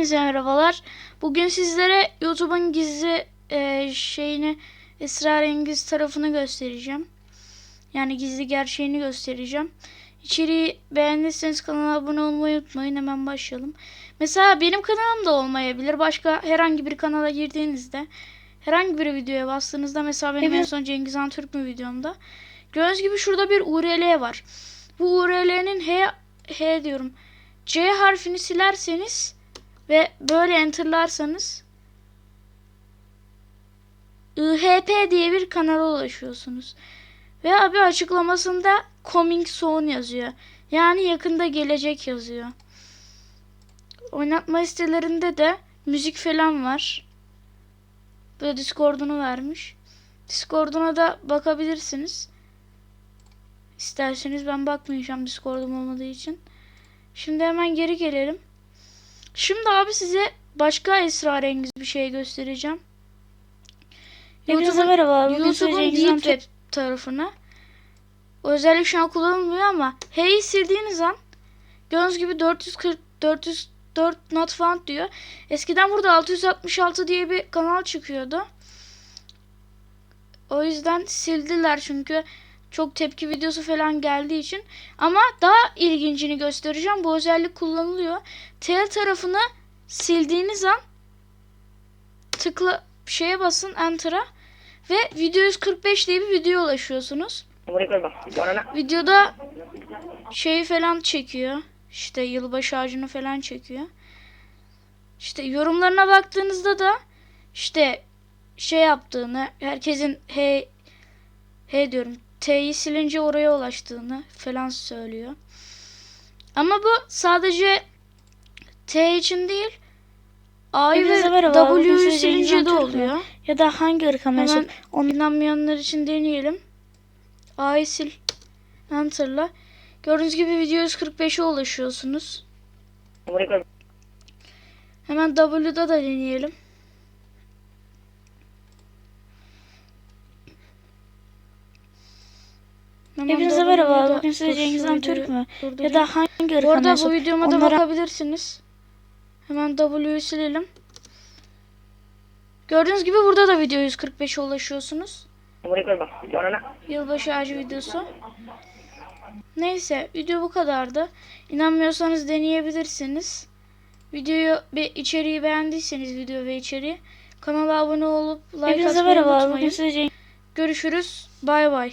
Hepinize merhabalar. Bugün sizlere YouTube'un gizli e, şeyini, esrarengiz tarafını göstereceğim. Yani gizli gerçeğini göstereceğim. İçeriği beğendiyseniz kanala abone olmayı unutmayın. Hemen başlayalım. Mesela benim kanalım da olmayabilir. Başka herhangi bir kanala girdiğinizde herhangi bir videoya bastığınızda mesela benim en Evet. son Cengiz Han Türk mü videomda. Gördüğünüz gibi şurada bir URL var. Bu URL'nin H, H diyorum. C harfini silerseniz ve böyle enterlarsanız IHP diye bir kanala ulaşıyorsunuz. Ve abi açıklamasında coming soon yazıyor. Yani yakında gelecek yazıyor. Oynatma sitelerinde de müzik falan var. Böyle Discord'unu vermiş. Discord'una da bakabilirsiniz. İsterseniz ben bakmayacağım Discord'um olmadığı için. Şimdi hemen geri gelelim. Şimdi abi size başka esrarengiz bir şey göstereceğim. YouTube'un- merhaba. YouTube'un Deep Web tarafına. O özellik şu an kullanılmıyor ama H'yi sildiğiniz an gördüğünüz gibi 440 404 not found diyor. Eskiden burada 666 diye bir kanal çıkıyordu. O yüzden sildiler çünkü çok tepki videosu falan geldiği için. Ama daha ilgincini göstereceğim. Bu özellik kullanılıyor. Tail tarafını sildiğiniz an tıkla şeye basın enter'a ve video 145 diye bir videoya ulaşıyorsunuz. Videoda şeyi falan çekiyor. İşte yılbaşı ağacını falan çekiyor. İşte yorumlarına baktığınızda da işte şey yaptığını, herkesin he he diyorum. T'yi silince oraya ulaştığını falan söylüyor. Ama bu sadece T için değil. A'yı ve W'yu silince de oluyor. Ya da hangi ırka mensup? Onu inanmayanlar için deneyelim. A'yı sil. Enter'la. Gördüğünüz gibi video 145'e ulaşıyorsunuz. Hemen W'da da deneyelim. Hepinize merhaba. Bugün size şu Cengiz Han videoyu Türk mü? Ya da hangi ırka Bu arada bu videoma da Onlara- bakabilirsiniz. Hemen W'yu silelim. Gördüğünüz gibi burada da video 145'e ulaşıyorsunuz. Yılbaşı ağacı videosu. Neyse video bu kadardı. İnanmıyorsanız deneyebilirsiniz. Videoyu bir içeriği beğendiyseniz video ve içeriği kanala abone olup like Hepinize atmayı merhaba. unutmayın. Görüşürüz. Bay bay.